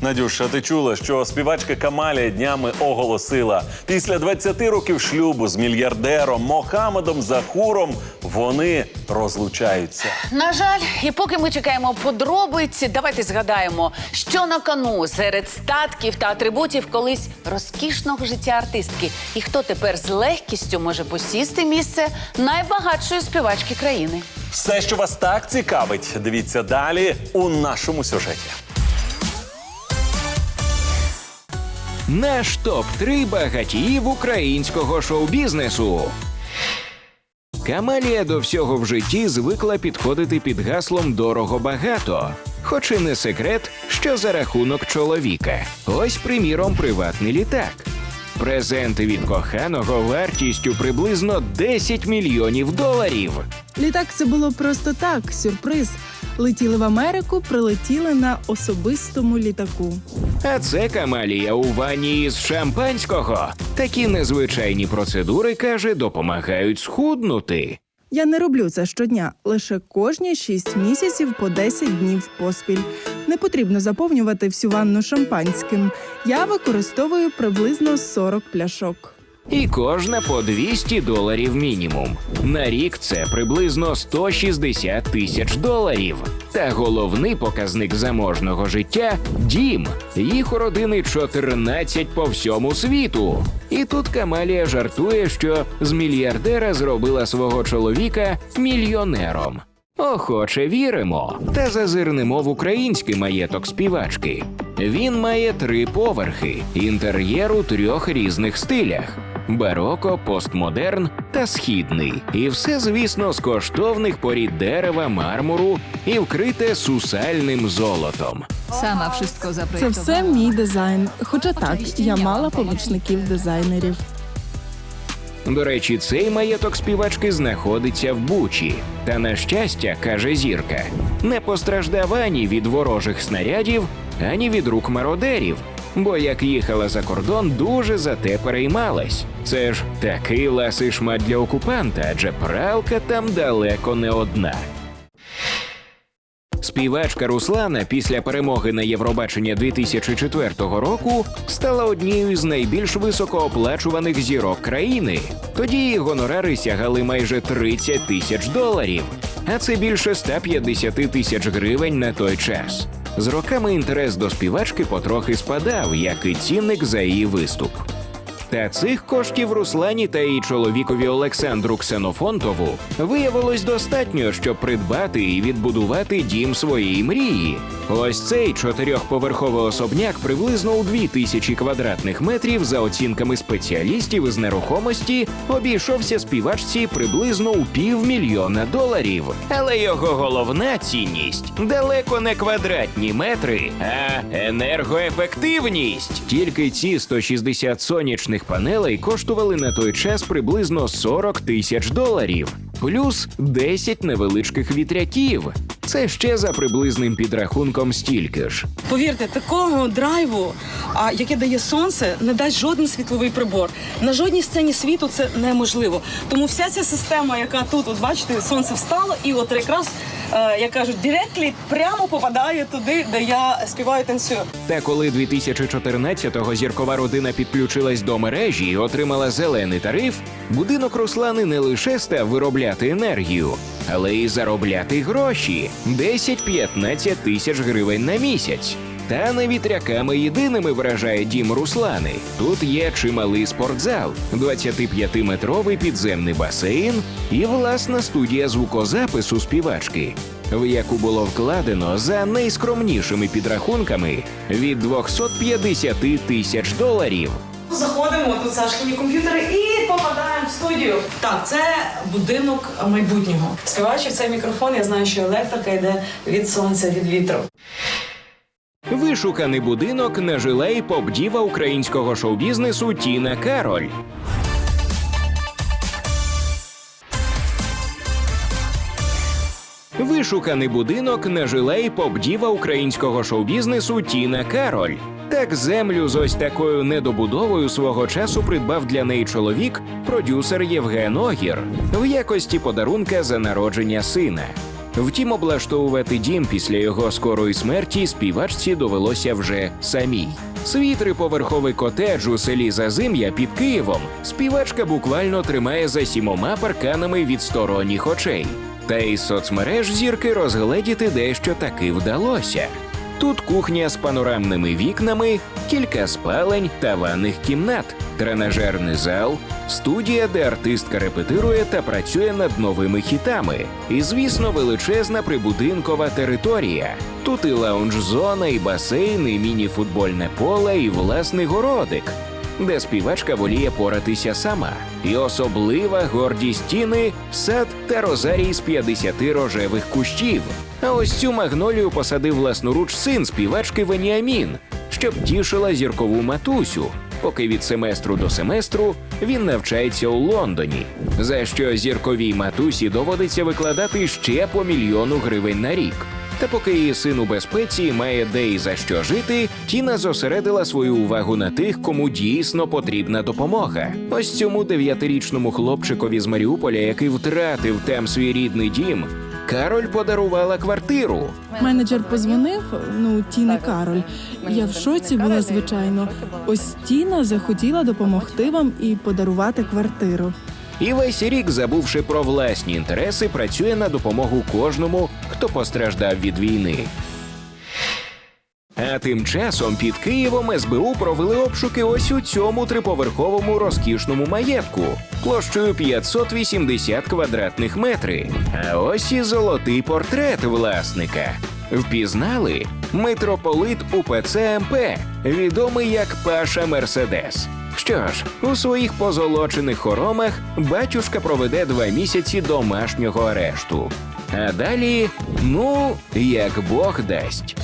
Надюша, ти чула, що співачка Камалія днями оголосила після 20 років шлюбу з мільярдером Мохамедом Захуром вони розлучаються. На жаль, і поки ми чекаємо подробиці, давайте згадаємо, що на кону серед статків та атрибутів колись розкішного життя артистки, і хто тепер з легкістю може посісти місце найбагатшої співачки країни. Все, що вас так цікавить, дивіться далі у нашому сюжеті. Наш топ-3 багатіїв українського шоу-бізнесу. Камалія до всього в житті звикла підходити під гаслом дорого багато. Хоч і не секрет, що за рахунок чоловіка. Ось, приміром, приватний літак. Презенти від коханого вартістю приблизно 10 мільйонів доларів. Літак це було просто так, сюрприз. Летіли в Америку, прилетіли на особистому літаку. А це Камалія у ванні із шампанського. Такі незвичайні процедури, каже, допомагають схуднути. Я не роблю це щодня, лише кожні 6 місяців по 10 днів поспіль. Не потрібно заповнювати всю ванну шампанським. Я використовую приблизно 40 пляшок. І кожна по 200 доларів мінімум. На рік це приблизно 160 тисяч доларів. Та головний показник заможного життя дім. Їх у родини 14 по всьому світу. І тут Камалія жартує, що з мільярдера зробила свого чоловіка мільйонером. Охоче віримо, та зазирнемо в український маєток співачки. Він має три поверхи, інтер'єр у трьох різних стилях: бароко, постмодерн та східний. І все, звісно, з коштовних порід дерева, мармуру і вкрите сусальним золотом. Sama wszystko Це все мій дизайн. Хоча так, я мала помічників дизайнерів. До речі, цей маєток співачки знаходиться в Бучі. Та на щастя, каже зірка, не постраждав ані від ворожих снарядів, ані від рук мародерів. Бо як їхала за кордон, дуже за те переймалась. Це ж такий ласий шмат для окупанта, адже пралка там далеко не одна. Співачка Руслана після перемоги на Євробачення 2004 року стала однією з найбільш високооплачуваних зірок країни. Тоді її гонорари сягали майже 30 тисяч доларів, а це більше 150 тисяч гривень на той час. З роками інтерес до співачки потрохи спадав, як і цінник за її виступ. Та цих коштів Руслані та її чоловікові Олександру Ксенофонтову виявилось достатньо, щоб придбати і відбудувати дім своєї мрії. Ось цей чотирьохповерховий особняк приблизно у дві тисячі квадратних метрів за оцінками спеціалістів із нерухомості обійшовся співачці приблизно у півмільйона доларів. Але його головна цінність далеко не квадратні метри, а енергоефективність. Тільки ці 160 сонячних панелей коштували на той час приблизно 40 тисяч доларів, плюс 10 невеличких вітряків. Це ще за приблизним підрахунком стільки ж. Повірте, такого драйву, а яке дає сонце, не дасть жоден світловий прибор. На жодній сцені світу це неможливо. Тому вся ця система, яка тут, от бачите, сонце встало, і от якраз, е, як кажуть, директлі прямо попадає туди, де я співаю танцюю. Та коли 2014-го зіркова родина підключилась до мережі і отримала зелений тариф, будинок Руслани не лише став виробляти енергію, але й заробляти гроші 10-15 тисяч гривень на місяць. Та не вітряками єдиними вражає дім Руслани. Тут є чималий спортзал, 25-метровий підземний басейн і власна студія звукозапису співачки, в яку було вкладено за найскромнішими підрахунками від 250 тисяч доларів. Заходимо тут зашкільні комп'ютери і попадаємо в студію. Так, це будинок майбутнього. Співаючи цей мікрофон, я знаю, що електрика йде від сонця, від вітру. Вишуканий будинок нажила і поп-діва українського шоу-бізнесу Тіна Кароль. Вишуканий будинок нажила і поп-діва українського шоу-бізнесу Тіна Кароль. Так землю з ось такою недобудовою свого часу придбав для неї чоловік, продюсер Євген Огір, в якості подарунка за народження сина. Втім, облаштовувати дім після його скорої смерті співачці довелося вже самій. Свій триповерховий котедж у селі Зазим'я під Києвом співачка буквально тримає за сімома парканами від сторонніх очей. Та із соцмереж зірки розгледіти дещо таки вдалося. Тут кухня з панорамними вікнами, кілька спалень та ванних кімнат, тренажерний зал, студія, де артистка репетирує та працює над новими хітами. І, звісно, величезна прибудинкова територія. Тут і лаунж-зона, і басейн, і міні-футбольне поле, і власний городик, де співачка воліє поратися сама. І особлива горді стіни, сад та розарій з 50 рожевих кущів. А ось цю магнолію посадив власноруч син співачки Веніамін, щоб тішила зіркову матусю. Поки від семестру до семестру він навчається у Лондоні, за що зірковій матусі доводиться викладати ще по мільйону гривень на рік. Та поки її син у безпеці має де і за що жити, Тіна зосередила свою увагу на тих, кому дійсно потрібна допомога. Ось цьому дев'ятирічному хлопчикові з Маріуполя, який втратив там свій рідний дім, Кароль подарувала квартиру. Менеджер позвонив, ну Тіни Кароль. Я в шоці була, звичайно. Ось Тіна захотіла допомогти вам і подарувати квартиру. І весь рік, забувши про власні інтереси, працює на допомогу кожному, хто постраждав від війни. А тим часом під Києвом СБУ провели обшуки ось у цьому триповерховому розкішному маєтку площею 580 квадратних метрів. А ось і золотий портрет власника. Впізнали митрополит УПЦ МП, відомий як Паша Мерседес. Що ж, у своїх позолочених хоромах батюшка проведе два місяці домашнього арешту. А далі, ну, як Бог дасть.